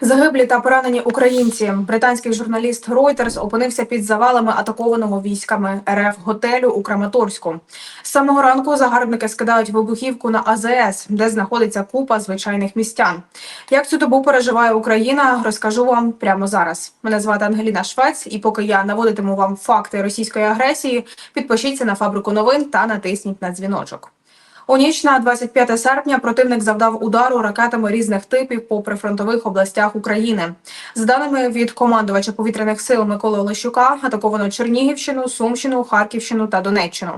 Загиблі та поранені українці. Британський журналіст Reuters опинився під завалами атакованого військами РФ готелю у Краматорську. З самого ранку загарбники скидають вибухівку на АЗС, де знаходиться купа звичайних містян. Як цю добу переживає Україна, розкажу вам прямо зараз. Мене звати Ангеліна Швець, і поки я наводитиму вам факти російської агресії, підпишіться на фабрику новин та натисніть на дзвіночок. У ніч на 25 серпня противник завдав удару ракетами різних типів по прифронтових областях України. За даними від командувача повітряних сил Миколи Олещука, атаковано Чернігівщину, Сумщину, Харківщину та Донеччину.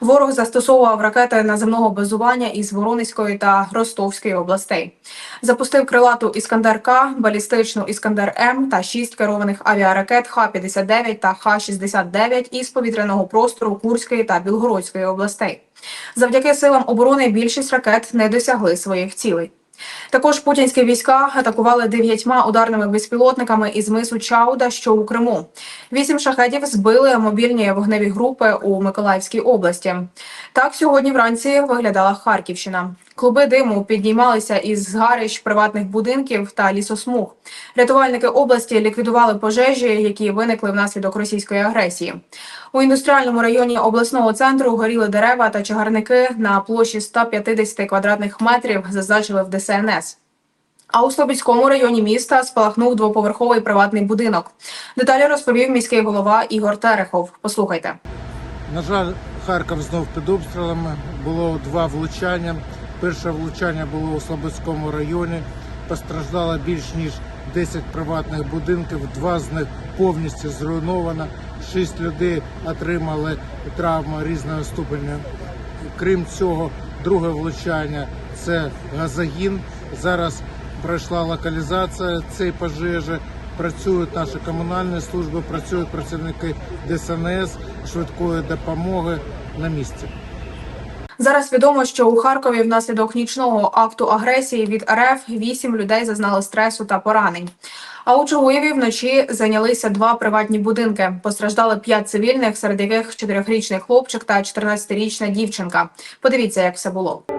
Ворог застосовував ракети наземного базування із Воронезької та Ростовської областей. Запустив крилату Іскандер К, балістичну Іскандер М та шість керованих авіаракет Х-59 та Х-69 із повітряного простору Курської та Білгородської областей. Завдяки силам оборони більшість ракет не досягли своїх цілей. Також путінські війська атакували дев'ятьма ударними безпілотниками із мису Чауда, що у Криму. Вісім шахетів збили мобільні вогневі групи у Миколаївській області. Так сьогодні вранці виглядала Харківщина. Клуби диму піднімалися із згарищ приватних будинків та лісосмуг. Рятувальники області ліквідували пожежі, які виникли внаслідок російської агресії. У індустріальному районі обласного центру горіли дерева та чагарники на площі 150 квадратних метрів, зазначили в ДСНС. А у Слобідському районі міста спалахнув двоповерховий приватний будинок. Деталі розповів міський голова Ігор Терехов. Послухайте. На жаль, Харків знов під обстрілами. Було два влучання. Перше влучання було у Слободському районі. Постраждало більш ніж 10 приватних будинків. Два з них повністю зруйновано. Шість людей отримали травми різного ступеня. Крім цього, друге влучання це газогін. Зараз пройшла локалізація цієї пожежі. Працюють наші комунальні служби, працюють працівники ДСНС, швидкої допомоги на місці. Зараз відомо, що у Харкові внаслідок нічного акту агресії від РФ вісім людей зазнали стресу та поранень. А у Чугуєві вночі зайнялися два приватні будинки. Постраждали п'ять цивільних, серед яких чотирьохрічний хлопчик та 14-річна дівчинка. Подивіться, як все було.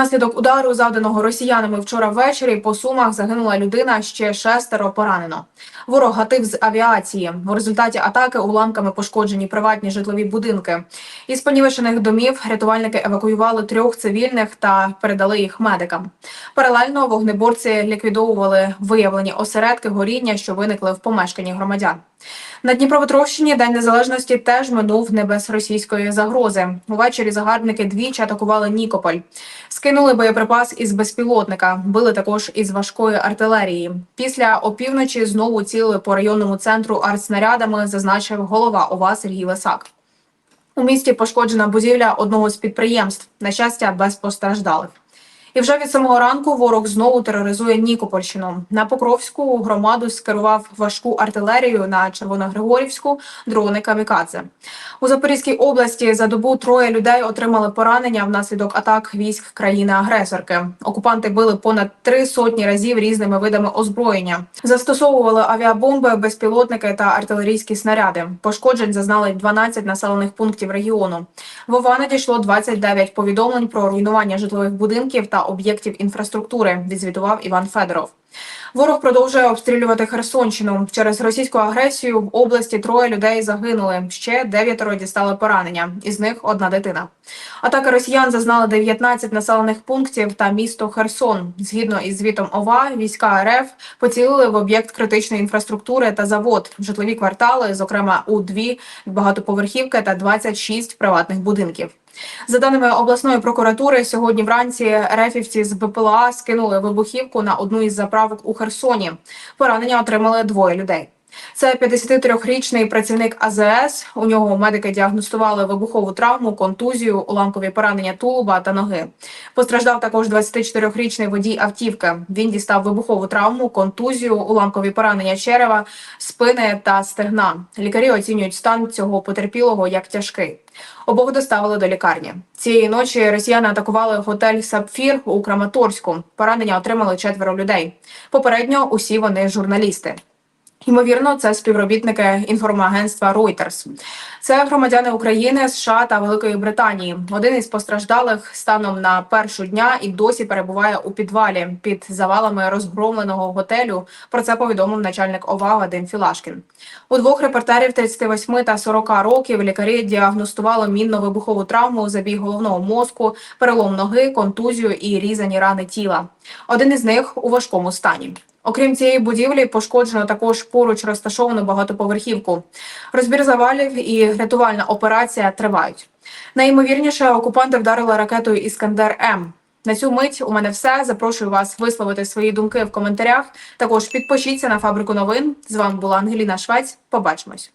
Внаслідок удару, завданого росіянами вчора ввечері, по сумах загинула людина, ще шестеро поранено. Ворог гатив з авіації. У результаті атаки уламками пошкоджені приватні житлові будинки. Із понівечених домів рятувальники евакуювали трьох цивільних та передали їх медикам. Паралельно вогнеборці ліквідовували виявлені осередки горіння, що виникли в помешканні громадян. На Дніпропетровщині День Незалежності теж минув не без російської загрози. Увечері загарбники двічі атакували Нікополь. Скинули боєприпас із безпілотника, били також із важкої артилерії. Після опівночі знову цілили по районному центру артснарядами, зазначив голова ОВА Сергій Лисак. У місті пошкоджена будівля одного з підприємств. На щастя, без постраждалих. І вже від самого ранку ворог знову тероризує Нікопольщину. На Покровську громаду скерував важку артилерію на Червоногригорівську дрони камікадзе. У Запорізькій області за добу троє людей отримали поранення внаслідок атак військ країни-агресорки. Окупанти били понад три сотні разів різними видами озброєння. Застосовували авіабомби, безпілотники та артилерійські снаряди. Пошкоджень зазнали 12 населених пунктів регіону. В ОВА надійшло 29 повідомлень про руйнування житлових будинків та об'єктів інфраструктури. Відзвітував Іван Федоров. Ворог продовжує обстрілювати Херсонщину. Через російську агресію в області троє людей загинули. Ще дев'ятеро дістали поранення. Із них одна дитина. Атаки росіян зазнали 19 населених пунктів та місто Херсон. Згідно із звітом ОВА, війська РФ поцілили в об'єкт критичної інфраструктури та завод, житлові квартали, зокрема у дві багатоповерхівки та 26 приватних будинків. За даними обласної прокуратури, сьогодні вранці рефівці з БПЛА скинули вибухівку на одну із заправок у Херсоні. Поранення отримали двоє людей. Це 53-річний працівник АЗС. У нього медики діагностували вибухову травму, контузію, уламкові поранення тулуба та ноги. Постраждав також 24-річний водій автівки. Він дістав вибухову травму, контузію, уламкові поранення черева, спини та стегна. Лікарі оцінюють стан цього потерпілого як тяжкий. Обох доставили до лікарні. Цієї ночі росіяни атакували готель Сапфір у Краматорську. Поранення отримали четверо людей. Попередньо усі вони журналісти. Ймовірно, це співробітники інформагентства Reuters. Це громадяни України, США та Великої Британії. Один із постраждалих станом на першу дня і досі перебуває у підвалі під завалами розгромленого готелю. Про це повідомив начальник ОВА Вадим Філашкін. У двох репортерів 38 та 40 років лікарі діагностували мінно-вибухову травму, забій головного мозку, перелом ноги, контузію і різані рани тіла. Один із них у важкому стані. Окрім цієї будівлі, пошкоджено також поруч розташовану багатоповерхівку. Розбір завалів і рятувальна операція тривають. Найімовірніше, окупанти вдарили ракетою Іскандер М. На цю мить у мене все. Запрошую вас висловити свої думки в коментарях. Також підпишіться на фабрику новин. З вами була Ангеліна Швець. Побачимось.